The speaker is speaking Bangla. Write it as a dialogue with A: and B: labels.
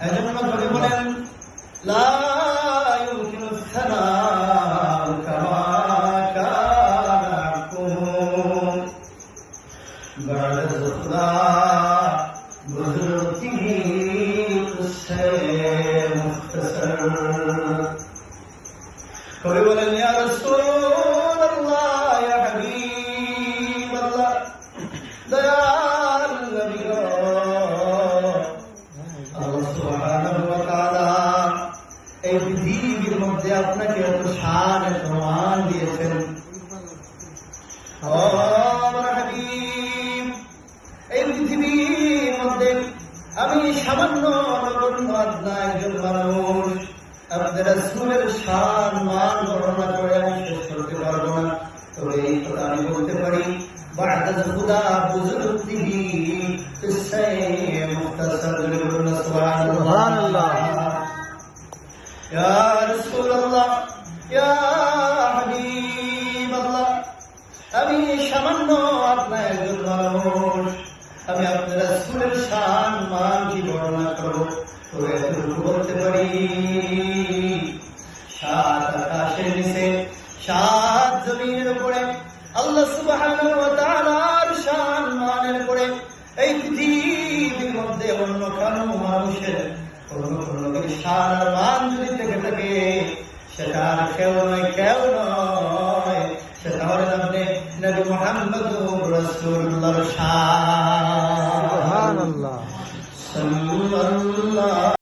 A: এজন্য কবি বলেন লা ইউমকিনু সানাউ কামা কানা কুম বাদ খুদা বুজুর্গি কবি বলেন পৃথিবীর মধ্যে আপনাকে এত শান এত মান দিয়েছেন ও আমার হাবিব এই পৃথিবীর মধ্যে আমি সামান্য নগণ্য আদনা একজন মানুষ আপনাদের রাসূলের শান মান বর্ণনা করে আমি শেষ করতে পারবো না তবে এই কথা আমি বলতে পারি بعد الخدا بزرگه قصه مختصر يا رسول الله يا حبيب الله আমি সামান্য আপনার একজন মানুষ আমি আপনার রাসূলের শান মান কি বর্ণনা করবো তবে এতটুকু বলতে পারি সাত আকাশের নিচে সাত জমিনের উপরে আল্লাহ সুবহানাহু ওয়া তাআলার শান মানের উপরে এই পৃথিবীর মধ্যে অন্য কারো মানুষের আর মান যদি থেকে থাকে সেটা আর কেউ নয় কেউ নয় সেটা হলেন আপনি নবী শান
B: সুবহানাল্লাহ।
A: সাল্লাল্লাহু